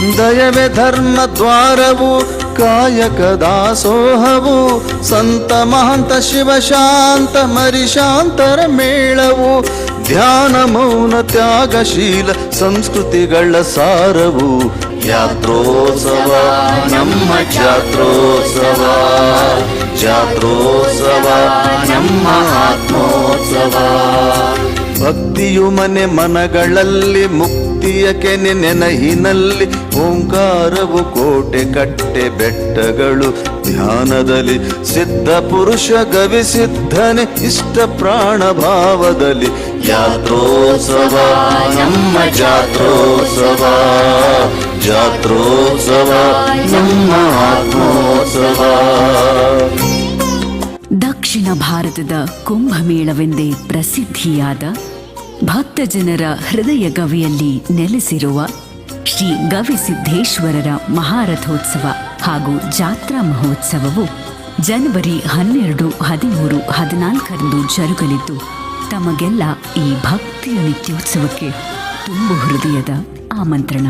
ದಯವೇ ಧರ್ಮ ದ್ವಾರವು ಕಾಯಕ ದಾಸೋಹವು, ಸಂತ ಮಹಂತ ಶಿವಶಾಂತ ಮರಿಶಾಂತರ ಮೇಳವು, ಧ್ಯಾನ ಮೌನ ತ್ಯಾಗಶೀಲ ಸಂಸ್ಕೃತಿಗಳ ಸಾರವು. ಯಾತ್ರೋತ್ಸವ, ನಮ್ಮ ಜಾತ್ರೋತ್ಸವ ಜಾತ್ರೋತ್ಸವ, ನಮ್ಮ ಆತ್ಮೋತ್ಸವ. ಭಕ್ತಿಯು ಮನೆ ಮನಗಳಲ್ಲಿ, ಮುಕ್ತಿಯ ಕೆನೆ ನೆನಹಿನಲ್ಲಿ, ಓಂಕಾರವು ಕೋಟೆ ಕಟ್ಟೆ ಬೆಟ್ಟಗಳು, ಧ್ಯಾನದಲ್ಲಿ ಸಿದ್ಧ ಪುರುಷ ಗವಿ ಸಿದ್ಧನೆ, ಇಷ್ಟ ಪ್ರಾಣ ಭಾವದಲ್ಲಿ. ಯಾತ್ರೋತ್ಸವ, ನಮ್ಮ ಜಾತ್ರೋತ್ಸವ ಜಾತ್ರೋತ್ಸವ, ನಮ್ಮ ಆತ್ಮೋತ್ಸವ. ದಕ್ಷಿಣ ಭಾರತದ ಕುಂಭಮೇಳವೆಂದೇ ಪ್ರಸಿದ್ಧಿಯಾದ ಭಕ್ತ ಜನರ ಹೃದಯ ಗವಿಯಲ್ಲಿ ನೆಲೆಸಿರುವ ಶ್ರೀ ಗವಿಸಿದ್ದೇಶ್ವರರ ಮಹಾರಥೋತ್ಸವ ಹಾಗೂ ಜಾತ್ರಾ ಮಹೋತ್ಸವವು ಜನವರಿ ಹನ್ನೆರಡು, ಹದಿಮೂರು, ಹದಿನಾಲ್ಕರಂದು ಜರುಗಲಿದ್ದು, ತಮಗೆಲ್ಲ ಈ ಭಕ್ತಿಯ ನಿತ್ಯೋತ್ಸವಕ್ಕೆ ತುಂಬು ಹೃದಯದ ಆಮಂತ್ರಣ.